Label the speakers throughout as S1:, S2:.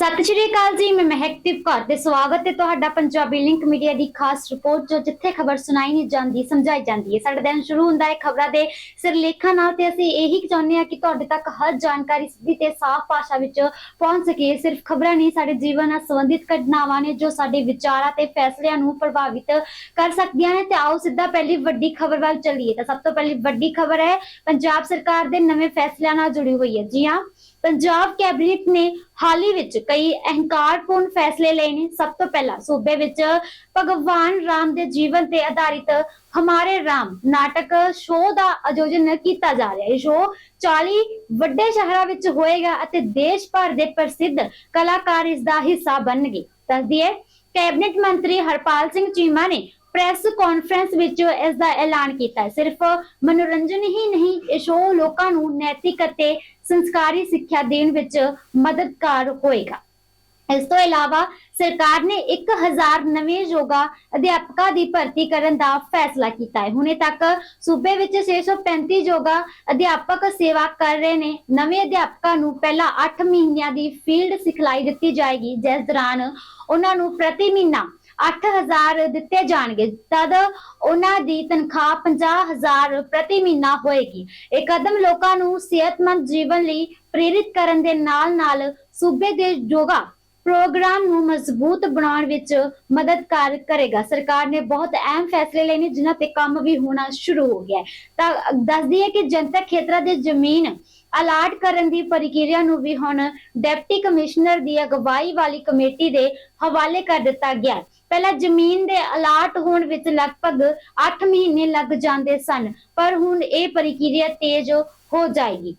S1: ਸਤਿ ਸ਼੍ਰੀ ਅਕਾਲ ਜੀ, ਮੈਂ ਮਹਿਕਦੀਪ ਕੌਰ ਤੇ ਸਵਾਗਤ ਹੈ ਤੁਹਾਡਾ ਪੰਜਾਬੀ ਲਿੰਕ ਮੀਡੀਆ ਦੀ ਖਾਸ ਰਿਪੋਰਟ ਜੋ ਜਿੱਥੇ ਖਬਰ ਸੁਣਾਈ ਨਹੀਂ ਜਾਂਦੀ, ਸਮਝਾਈ ਜਾਂਦੀ ਹੈ। ਸਾਡਾ ਦਿਨ ਸ਼ੁਰੂ ਹੁੰਦਾ ਹੈ ਖਬਰਾਂ ਦੇ ਸਿਰਲੇਖਾਂ ਨਾਲ ਤੇ ਅਸੀਂ ਇਹੀ ਚਾਹੁੰਦੇ ਹਾਂ ਕਿ ਤੁਹਾਡੇ ਤੱਕ ਹਰ ਜਾਣਕਾਰੀ ਸਿੱਧੀ ਤੇ ਸਾਫ਼ ਭਾਸ਼ਾ ਵਿੱਚ ਪਹੁੰਚ ਸਕੇ। ਸਿਰਫ ਖਬਰਾਂ ਨਹੀਂ, ਸਾਡੇ ਜੀਵਨ ਨਾਲ ਸੰਬੰਧਿਤ ਘਟਨਾਵਾਂ ਨੇ ਜੋ ਸਾਡੇ ਵਿਚਾਰਾਂ ਤੇ ਫੈਸਲਿਆਂ ਨੂੰ ਪ੍ਰਭਾਵਿਤ ਕਰ ਸਕਦੀਆਂ ਨੇ। ਤੇ ਆਓ ਸਿੱਧਾ ਪਹਿਲੀ ਵੱਡੀ ਖਬਰ ਵੱਲ ਚੱਲੀਏ। ਤਾਂ ਸਭ ਤੋਂ ਪਹਿਲੀ ਵੱਡੀ ਖਬਰ ਹੈ, ਪੰਜਾਬ ਸਰਕਾਰ ਦੇ ਨਵੇਂ ਫੈਸਲਿਆਂ ਨਾਲ ਜੁੜੀ ਹੋਈ ਹੈ। ਜੀ ਹਾਂ, ਪੰਜਾਬ ਕੈਬਨਿਟ ਨੇ ਹਾਲ ਹੀ ਵਿੱਚ ਕਈ ਅਹੰਕਾਰਪੂਰਨ ਫੈਸਲੇ ਲਏ ਨੇ। ਸਭ ਤੋਂ ਪਹਿਲਾਂ ਸੂਬੇ ਵਿੱਚ ਭਗਵਾਨ ਰਾਮ ਦੇ ਜੀਵਨ ਤੇ ਆਧਾਰਿਤ ਹਮਾਰੇ ਰਾਮ ਨਾਟਕ ਸ਼ੋਅ ਦਾ ਆਯੋਜਨ ਕੀਤਾ ਜਾ ਰਿਹਾ ਹੈ। ਇਹ ਸ਼ੋਅ 40 ਵੱਡੇ ਸ਼ਹਿਰਾਂ ਵਿੱਚ ਹੋਏਗਾ ਅਤੇ ਦੇਸ਼ ਭਰ ਦੇ ਪ੍ਰਸਿੱਧ ਕਲਾਕਾਰ ਇਸ ਦਾ ਹਿੱਸਾ ਬਣਨਗੇ। ਦੱਸਦੀ ਕੈਬਨਿਟ ਮੰਤਰੀ ਹਰਪਾਲ ਸਿੰਘ ਚੀਮਾ ਨੇ ਪ੍ਰੈਸ ਕਾਨਫਰੰਸ ਵਿੱਚ ਇਸ ਦਾ ਐਲਾਨ ਕੀਤਾ ਹੈ। ਸਿਰਫ ਮਨੋਰੰਜਨ ਹੀ ਨਹੀਂ, ਇਹ ਸ਼ੋਅ ਲੋਕਾਂ ਨੂੰ ਨੈਤਿਕ ਅਤੇ ਸੰਸਕਾਰੀ ਸਿੱਖਿਆ ਦੇਣ ਵਿੱਚ ਮਦਦਗਾਰ ਹੋਏਗਾ। ਇਸ ਤੋਂ ਇਲਾਵਾ ਸਰਕਾਰ ਨੇ 1000 ਨਵੇਂ ਯੋਗਾ ਅਧਿਆਪਕਾਂ ਦੀ ਭਰਤੀ ਕਰਨ ਦਾ ਫੈਸਲਾ ਕੀਤਾ ਹੈ। ਹੁਣੇ ਤੱਕ ਸੂਬੇ ਵਿੱਚ 635 ਯੋਗਾ ਅਧਿਆਪਕ ਸੇਵਾ ਕਰ ਰਹੇ ਨੇ। ਨਵੇਂ ਅਧਿਆਪਕਾਂ ਨੂੰ ਪਹਿਲਾਂ 8 ਮਹੀਨਿਆਂ ਦੀ ਫੀਲਡ ਸਿਖਲਾਈ ਦਿੱਤੀ ਜਾਏਗੀ। ਜਿਸ ਦੌਰਾਨ ਉਹਨਾਂ ਨੂੰ ਪ੍ਰਤੀ ਮਹੀਨਾ 8000 ਦਿੱਤੇ ਜਾਣਗੇ। ਤਦ ਉਹਨਾਂ ਦੀ ਤਨਖਾਹ 50000 ਪ੍ਰਤੀ ਮਹੀਨਾ ਹੋਏਗੀ। ਇਹ ਕਦਮ ਲੋਕਾਂ ਨੂੰ ਸਿਹਤਮੰਦ ਜੀਵਨ ਲਈ ਪ੍ਰੇਰਿਤ ਕਰਨ ਦੇ ਨਾਲ-ਨਾਲ ਸੂਬੇ ਦੇ ਯੋਗਾ ਪ੍ਰੋਗਰਾਮ ਨੂੰ ਮਜ਼ਬੂਤ ਬਣਾਉਣ ਵਿੱਚ ਮਦਦਗਾਰ ਕਰੇਗਾ। ਸਰਕਾਰ ਨੇ ਬਹੁਤ ਅਹਿਮ ਫੈਸਲੇ ਲਏ ਨੇ, ਜਿਨ੍ਹਾਂ ਤੇ ਕੰਮ ਵੀ ਹੋਣਾ ਸ਼ੁਰੂ ਹੋ ਗਿਆ ਤਾਂ ਦੱਸਦੀ ਹੈ ਕਿ ਜਨਤਕ ਖੇਤਰਾਂ ਦੇ ਜ਼ਮੀਨ ਅਲਾਟ ਕਰਨ ਦੀ ਪ੍ਰਕਿਰਿਆ ਨੂੰ ਵੀ ਹੁਣ ਡਿਪਟੀ ਕਮਿਸ਼ਨਰ ਦੀ ਅਗਵਾਈ ਵਾਲੀ ਕਮੇਟੀ ਦੇ ਹਵਾਲੇ ਕਰ ਦਿੱਤਾ ਗਿਆ ਪਹਿਲਾਂ ਜ਼ਮੀਨ ਦੇ ਅਲਾਟ ਹੋਣ ਵਿੱਚ ਲਗਭਗ 8 ਮਹੀਨੇ ਲੱਗ ਜਾਂਦੇ ਸਨ, ਪਰ ਹੁਣ ਇਹ ਪ੍ਰਕਿਰਿਆ ਤੇਜ਼ ਹੋ ਜਾਏਗੀ।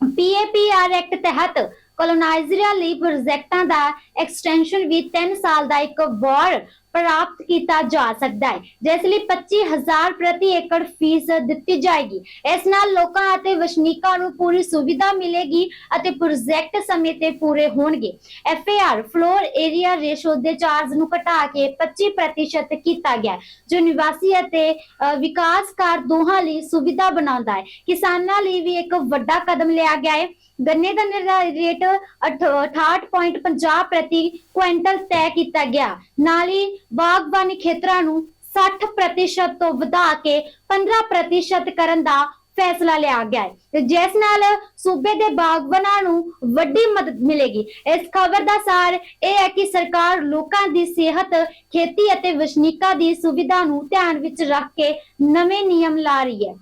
S1: ਪੀਏਪੀਆਰ ਐਕਟ ਤਹਿਤ ਕੋਲੋਨਾਈਜ਼ਰਾਂ ਲਈ ਪ੍ਰੋਜੈਕਟਾਂ ਦਾ ਐਕਸਟੈਂਸ਼ਨ ਵੀ 3 ਸਾਲ ਦਾ ਇੱਕ ਵਾਰ ਪ੍ਰਾਪਤ ਕੀਤਾ ਜਾ ਸਕਦਾ ਹੈ ਜਿਸ ਲਈ 25000 ਪ੍ਰਤੀ ਏਕੜ ਫੀਸ ਦਿੱਤੀ ਜਾਏਗੀ ਇਸ ਨਾਲ ਲੋਕਾਂ ਅਤੇ ਵਸਨੀਕਾਂ ਨੂੰ ਪੂਰੀ ਸੁਵਿਧਾ ਮਿਲੇਗੀ ਅਤੇ ਪ੍ਰੋਜੈਕਟ ਸਮੇਂ ਤੇ ਪੂਰੇ ਹੋਣਗੇ ਐਫਏਆਰ ਫਲੋਰ ਏਰੀਆ ਰੇਸ਼ੋ ਦੇ ਚਾਰਜ ਨੂੰ ਘਟਾ ਕੇ 25% ਕੀਤਾ ਗਿਆ ਜੋ ਨਿਵਾਸੀ ਅਤੇ ਅ, ਵਿਕਾਸਕਾਰ ਦੋਹਾਂ ਲਈ ਸੁਵਿਧਾ ਬਣਾਉਂਦਾ ਹੈ ਕਿਸਾਨਾਂ ਲਈ ਵੀ ਇੱਕ ਵੱਡਾ ਕਦਮ ਲਿਆ ਗਿਆ ਹੈ ਗੰਨੇ ਦਾ ਨਿਰਧਾ- ਰੇਟ 68.50 ਪ੍ਰਤੀ ਕੁਇੰਟਲ ਤੈਅ ਕੀਤਾ ਗਿਆ ਨਾਲ ਹੀ ਬਾਗਬਾਨੀ ਖੇਤਰਾਂ ਨੂੰ 60% ਤੋਂ ਵਧਾ ਕੇ 15% ਕਰਨ ਦਾ ਫੈਸਲਾ ਲਿਆ ਗਿਆ ਹੈ। ਤੇ ਜਿਸ ਨਾਲ ਸੂਬੇ ਦੇ ਬਾਗਬਾਨਾਂ ਨੂੰ ਵੱਡੀ ਮਦਦ ਮਿਲੇਗੀ। ਇਸ ਖਬਰ ਦਾ ਸਾਰ ਇਹ ਹੈ ਕਿ ਸਰਕਾਰ ਲੋਕਾਂ ਦੀ ਸਿਹਤ, ਖੇਤੀ ਅਤੇ ਵਸਨੀਕਾਂ ਦੀ ਸੁਵਿਧਾ ਨੂੰ ਧਿਆਨ ਵਿੱਚ ਰੱਖ ਕੇ ਨਵੇਂ ਨਿਯਮ ਲਾ ਰਹੀ ਹੈ।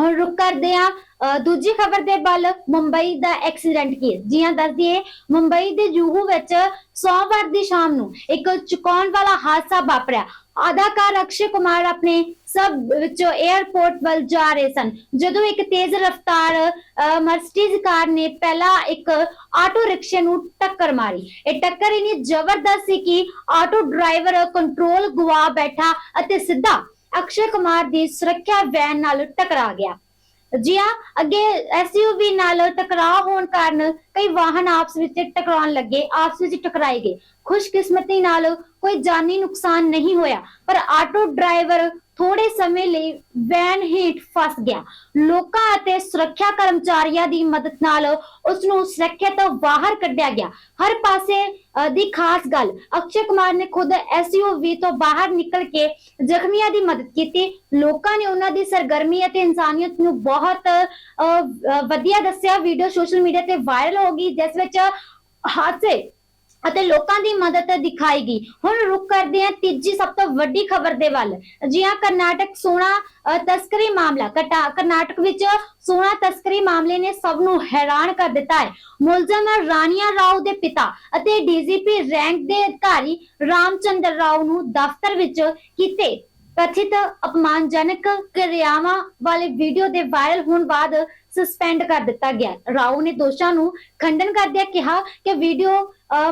S1: ਹੁਣ ਰੁਕ ਕਰਦੇ ਆ ਦੂਜੀ ਖਬਰ ਦੇ ਵੱਲ, ਮੁੰਬਈ ਦਾ ਐਕਸੀਡੈਂਟ ਕੇਸ ਜੀ ਹਾਂ, ਦੱਸ ਦਈਏ, ਮੁੰਬਈ ਦੇ ਜੂਹੂ ਵਿੱਚ ਸੋਮਵਾਰ ਦੀ ਸ਼ਾਮ ਨੂੰ ਇੱਕ ਚੁਕਾਉਣ ਵਾਲਾ ਹਾਦਸਾ ਵਾਪਰਿਆ। ਅਦਾਕਾਰ ਅਕਸ਼ੇ ਕੁਮਾਰ ਆਪਣੇ ਸਭ ਵਿੱਚੋਂ 에ਅਰਪੋਰਟ ਵੱਲ ਜਾ ਰਹੇ ਸਨ। ਜਦੋਂ ਇੱਕ ਤੇਜ਼ ਰਫ਼ਤਾਰ ਮਰਸੀਡੀਜ਼ ਕਾਰ ਨੇ ਪਹਿਲਾਂ ਇੱਕ ਆਟੋ ਰਿਕਸ਼ੇ ਨੂੰ ਟੱਕਰ ਮਾਰੀ। ਇਹ ਟੱਕਰ ਇੰਨੀ ਜ਼ਬਰਦਸਤ ਸੀ ਕਿ ਆਟੋ ਡਰਾਈਵਰ ਕੰਟਰੋਲ ਗਵਾ ਬੈਠਾ ਅਤੇ ਸਿੱਧਾ ਅਕਸ਼ੇ ਕੁਮਾਰ ਦੀ ਸੁਰੱਖਿਆ ਵੈਨ ਨਾਲ ਟਕਰਾ ਗਿਆ। ਜੀ ਹਾਂ ਅੱਗੇ ਐਸਯੂਵੀ ਨਾਲ ਟਕਰਾਅ ਹੋਣ ਕਾਰਨ ਕਈ ਵਾਹਨ ਆਪਸ ਵਿੱਚ ਟਕਰਾਉਣ ਲੱਗੇ, ਆਪਸ ਵਿੱਚ ਟਕਰਾਏ ਗਏ। ਖੁਸ਼ਕਿਸਮਤੀ ਨਾਲ ਕੋਈ ਜਾਨੀ ਨੁਕਸਾਨ ਨਹੀਂ ਹੋਇਆ, ਪਰ ਆਟੋ ਡਰਾਈਵਰ ਥੋੜੇ ਸਮੇਂ ਲਈ ਵੈਨ ਹੇਠ ਫਸ ਗਿਆ। ਲੋਕਾਂ ਅਤੇ ਸੁਰੱਖਿਆ ਕਰਮਚਾਰੀਆਂ ਦੀ ਮਦਦ ਨਾਲ ਉਸ ਨੂੰ ਸੁਰੱਖਿਆ ਤੋਂ ਬਾਹਰ ਕੱਢਿਆ ਗਿਆ। ਹਰ ਪਾਸੇ ਦੀ ਖਾਸ ਗੱਲ, ਅਕਸ਼ੇ ਕੁਮਾਰ ਨੇ ਖੁਦ ਐਸਯੂਵੀ ਤੋਂ ਬਾਹਰ ਨਿਕਲ ਕੇ ਜ਼ਖਮੀਆਂ ਦੀ ਮਦਦ ਕੀਤੀ। ਲੋਕਾਂ ਨੇ ਉਹਨਾਂ ਦੀ ਸਰਗਰਮੀ ਅਤੇ ਇਨਸਾਨੀਅਤ ਨੂੰ ਬਹੁਤ ਵਧੀਆ ਦੱਸਿਆ। ਵੀਡੀਓ ਸੋਸ਼ਲ ਮੀਡੀਆ ਤੇ ਵਾਇਰਲ ਹੋ ਗਈ ਜਿਸ ਵਿੱਚ ਹਾਦਸੇ ਅਤੇ ਲੋਕਾਂ ਦੀ ਮਦਦ ਦਿਖਾਈ ਹੁਣ ਰੁਕ ਕਰਦੇ ਹਾਂ ਤੀਜੀ ਸਭ ਤੋਂ ਵੱਡੀ ਖਬਰ ਦੇ ਵੱਲ। ਜੀ ਹਾਂ, ਕਰਨਾਟਕ ਸੋਨਾ ਤਸਕਰੀ ਮਾਮਲਾ। ਕਟਾ- ਕਰਨਾਟਕ ਵਿੱਚ ਸੋਨਾ ਤਸਕਰੀ ਮਾਮਲੇ ਨੇ ਸਭ ਨੂੰ ਹੈਰਾਨ ਕਰ ਦਿੱਤਾ ਹੈ। ਮੁਲਜ਼ਮ ਰਾਨੀਆ ਰਾਓ ਦੇ ਪਿਤਾ ਅਤੇ ਡੀਜੀਪੀ ਰੈਂਕ ਦੇ ਅਧਿਕਾਰੀ ਰਾਮਚੰਦਰ ਰਾਓ ਨੂੰ ਦਫ਼ਤਰ ਵਿੱਚ ਕੀਤੇ ਕਥਿਤ ਅਪਮਾਨਜਨਕ ਕਿਰਿਆਵਾਂ ਵਾਲੇ ਵੀਡੀਓ ਦੇ ਵਾਇਰਲ ਹੋਣ ਬਾਅਦ ਸਸਪੈਂਡ ਕਰ ਦਿੱਤਾ ਗਿਆ। ਰਾਓ ਨੇ ਦੋਸ਼ਾਂ ਨੂੰ ਖੰਡਨ ਕਰਦਿਆਂ ਕਿਹਾ ਕਿ ਵੀਡੀਓ ਅਹ,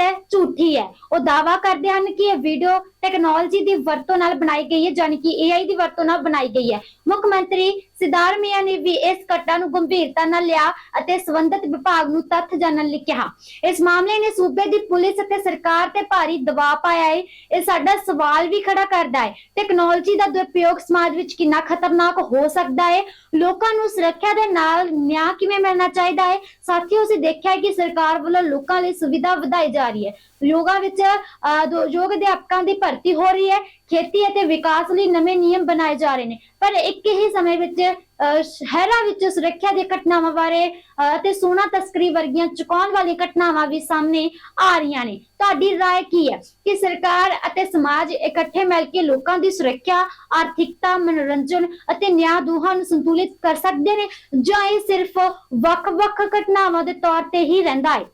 S1: ਹੈ ਝੂਠੀ ਹੈ। ਉਹ ਦਾਵਾ ਕਰਦੇ ਹਨ ਕਿ ਇਹ ਵੀਡੀਓ ਟੈਕਨੋਲੋਜੀ ਦੀ ਵਰਤੋਂ ਨਾਲ ਬਣਾਈ ਗਈ ਹੈ ਜਾਣੀ ਕਿ AI ਦੀ ਵਰਤੋਂ ਨਾਲ ਬਣਾਈ ਗਈ ਹੈ। ਮੁੱਖ ਮੰਤਰੀ ਸਿਦਾਰਮੀਆ ਨੇ ਵੀ ਇਸ ਘਟਨਾ ਨੂੰ ਗੰਭੀਰਤਾ ਨਾਲ ਲਿਆ ਅਤੇ ਸੰਬੰਧਿਤ ਵਿਭਾਗ ਨੂੰ ਤੱਥ ਜਾਣਨ ਲਈ ਕਿਹਾ। ਇਸ ਮਾਮਲੇ ਨੇ ਸੂਬੇ ਦੀ ਪੁਲਿਸ ਅਤੇ ਸਰਕਾਰ ਤੇ ਭਾਰੀ ਦਬਾਅ ਪਾਇਆ ਹੈ ਇਹ ਸਾਡਾ ਸਵਾਲ ਵੀ ਖੜਾ ਕਰਦਾ ਹੈ ਟੈਕਨੋਲੋਜੀ ਦਾ ਦੁਰਪਯੋਗ ਸਮਾਜ ਵਿੱਚ ਕਿੰਨਾ ਖਤਰਨਾਕ ਹੋ ਸਕਦਾ ਹੈ ਲੋਕਾਂ ਨੂੰ ਸੁਰੱਖਿਆ ਦੇ ਨਾਲ ਨਿਆਂ ਕਿਵੇਂ ਮਿਲਣਾ ਚਾਹੀਦਾ ਹੈ? ਸਾਥੀਓ ਅਸੀਂ ਦੇਖਿਆ ਕਿ ਸਰਕਾਰ ਵੱਲੋਂ ਲੋਕਾਂ ਲਈ ਸੁਵਿਧਾ ਵਧਾਈ ਜਾ ਰਹੀ ਹੈ। ਯੋਗਾ ਵਿੱਚ ਅਹ, ਯੋਗ ਅਧਿਆਪਕਾਂ ਦੀ ਭਰਤੀ ਹੋ ਰਹੀ ਹੈ। ਖੇਤੀ ਅਤੇ ਵਿਕਾਸ ਲਈ ਨਵੇਂ ਨਿਯਮ ਬਣਾਏ ਜਾ ਰਹੇ ਨੇ। ਪਰ ਇੱਕ ਹੀ ਸਮੇਂ ਵਿੱਚ ਸ਼ਹਿਰਾਂ ਵਿੱਚ ਸੁਰੱਖਿਆ ਦੀਆਂ ਘਟਨਾਵਾਂ ਬਾਰੇ ਅਹ, ਅਤੇ ਸੋਨਾ ਤਸਕਰੀ ਵਰਗੀਆਂ ਚੁਕਾਉਣ ਵਾਲੀਆਂ ਘਟਨਾਵਾਂ ਵੀ ਸਾਹਮਣੇ ਆ ਰਹੀਆਂ ਨੇ ਤੁਹਾਡੀ رائے ਕੀ ਹੈ ਕਿ ਸਰਕਾਰ ਅਤੇ ਸਮਾਜ ਇਕੱਠੇ ਮਿਲ ਕੇ ਲੋਕਾਂ ਦੀ ਸੁਰੱਖਿਆ ਆਰਥਿਕਤਾ ਮਨੋਰੰਜਨ ਅਤੇ ਨਿਆਂ ਦੋਹਾਂ ਨੂੰ ਸੰਤੁਲਿਤ ਕਰ ਸਕਦੇ ਨੇ ਜਾਂ ਇਹ ਸਿਰਫ ਵੱਖ-ਵੱਖ ਘਟਨਾਵਾਂ ਦੇ ਤੌਰ ਤੇ ਹੀ ਰਹਿੰਦਾ ਹੈ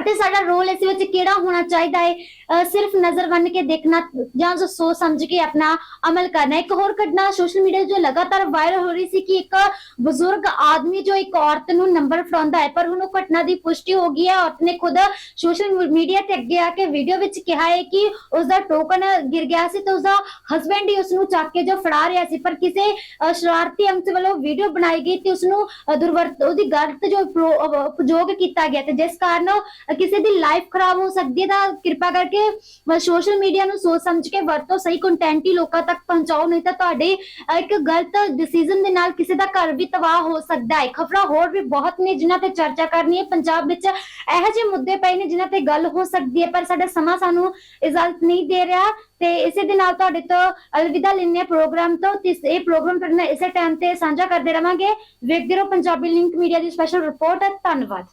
S1: ਅਤੇ ਸਾਡਾ ਰੋਲ ਇਸ ਵਿੱਚ ਕਿਹੜਾ ਹੋਣਾ ਚਾਹੀਦਾ ਹੈ? ਸਿਰਫ ਨਜ਼ਰ ਬੰਨ ਕੇ ਦੇਖਣਾ ਜਾਂ ਜੋ ਸੋਚ ਸਮਝ ਕੇ ਆਪਣਾ ਅਮਲ ਕਰਨਾ ਇੱਕ ਹੋਰ ਘਟਨਾ ਸੋਸ਼ਲ ਮੀਡੀਆ ਜੋ ਲਗਾਤਾਰ ਵਾਇਰਲ ਹੋ ਰਹੀ ਸੀ ਕਿ ਇੱਕ ਬਜ਼ੁਰਗ ਆਦਮੀ ਜੋ ਇੱਕ ਔਰਤ ਨੂੰ ਨੰਬਰ ਫੜਾਉਂਦਾ ਹੈ, ਪਰ ਹੁਣ ਉਹ ਘਟਨਾ ਦੀ ਪੁਸ਼ਟੀ ਹੋ ਗਈ ਹੈ। ਔਰਤ ਨੇ ਖੁਦ ਸੋਸ਼ਲ ਮੀਡੀਆ ਤੇ ਅੱਗੇ ਆ ਕੇ ਵੀਡੀਓ ਵਿੱਚ ਕਿਹਾ ਹੈ ਕਿ ਉਸ ਦਾ ਟੋਕਨ ਗਿਰ ਗਿਆ ਸੀ ਤੇ ਉਸ ਦਾ ਹਸਬੰਡ ਹੀ ਉਸ ਨੂੰ ਚੱਕ ਕੇ ਜੋ ਫੜਾ ਰਿਹਾ ਸੀ। ਪਰ ਕਿਸੇ ਸ਼ਰਾਰਤੀ ਅੰਕ ਵੱਲੋਂ ਵੀਡੀਓ ਬਣਾਈ ਗਈ ਤੇ ਉਸ ਨੂੰ ਦੁਰਵਰਤ, ਉਹਦੀ ਗਲਤ ਜੋ ਪ੍ਰੋ- ਉਪਯੋਗ ਕੀਤਾ ਗਿਆ ਤੇ ਜਿਸ ਕਾਰਨ ਕਿਸੇ ਦੀ ਲਾਈਫ ਖਰਾਬ ਹੋ ਸਕਦੀ ਹੈ ਤਾਂ ਕਿਰਪਾ ਕਰਕੇ ਸੋਸ਼ਲ ਮੀਡੀਆ ਨੂੰ ਸੋਚ ਸਮਝ ਕੇ ਵਰਤੋ, ਸਹੀ ਕੰਟੈਂਟ ਹੀ ਲੋਕਾਂ ਤੱਕ ਪਹੁੰਚਾਓ, ਨਹੀਂ ਤਾਂ ਤੁਹਾਡੇ ਇੱਕ ਗਲਤ ਡਿਸੀਜਨ ਦੇ ਨਾਲ ਕਿਸੇ ਦਾ ਘਰ ਵੀ ਤਬਾਹ ਹੋ ਸਕਦਾ ਹੈ। ਖਬਰਾਂ ਹੋਰ ਵੀ ਬਹੁਤ ਨੇ ਜਿਨ੍ਹਾਂ ਤੇ ਚਰਚਾ ਕਰਨੀ ਹੈ। ਪੰਜਾਬ ਵਿੱਚ ਇਹੋ ਜਿਹੇ ਮੁੱਦੇ ਪਏ ਨੇ ਜਿਨ੍ਹਾਂ ਤੇ ਗੱਲ ਹੋ ਸਕਦੀ ਹੈ, ਪਰ ਸਾਡਾ ਸਮਾਂ ਸਾਨੂੰ ਇਜਾਜ਼ਤ ਨਹੀਂ ਦੇ ਰਿਹਾ। ਤੇ ਇਸੇ ਦੇ ਨਾਲ ਤੁਹਾਡੇ ਤੋਂ ਅਲਵਿਦਾ ਲੈਣੇ ਪ੍ਰੋਗਰਾਮ ਤੋਂ। ਤੇ ਇਹ ਪ੍ਰੋਗਰਾਮ ਤੁਹਾਡੇ ਨਾਲ ਇਸੇ ਟਾਈਮ ਤੇ ਸਾਂਝਾ ਕਰਦੇ ਰਵਾਂਗੇ। ਵੇਖਦੇ ਰਹੋ ਪੰਜਾਬੀ ਲਿੰਕ ਮੀਡੀਆ ਦੀ ਸਪੈਸ਼ਲ ਰਿਪੋਰਟ ਹੈ ਧੰਨਵਾਦ।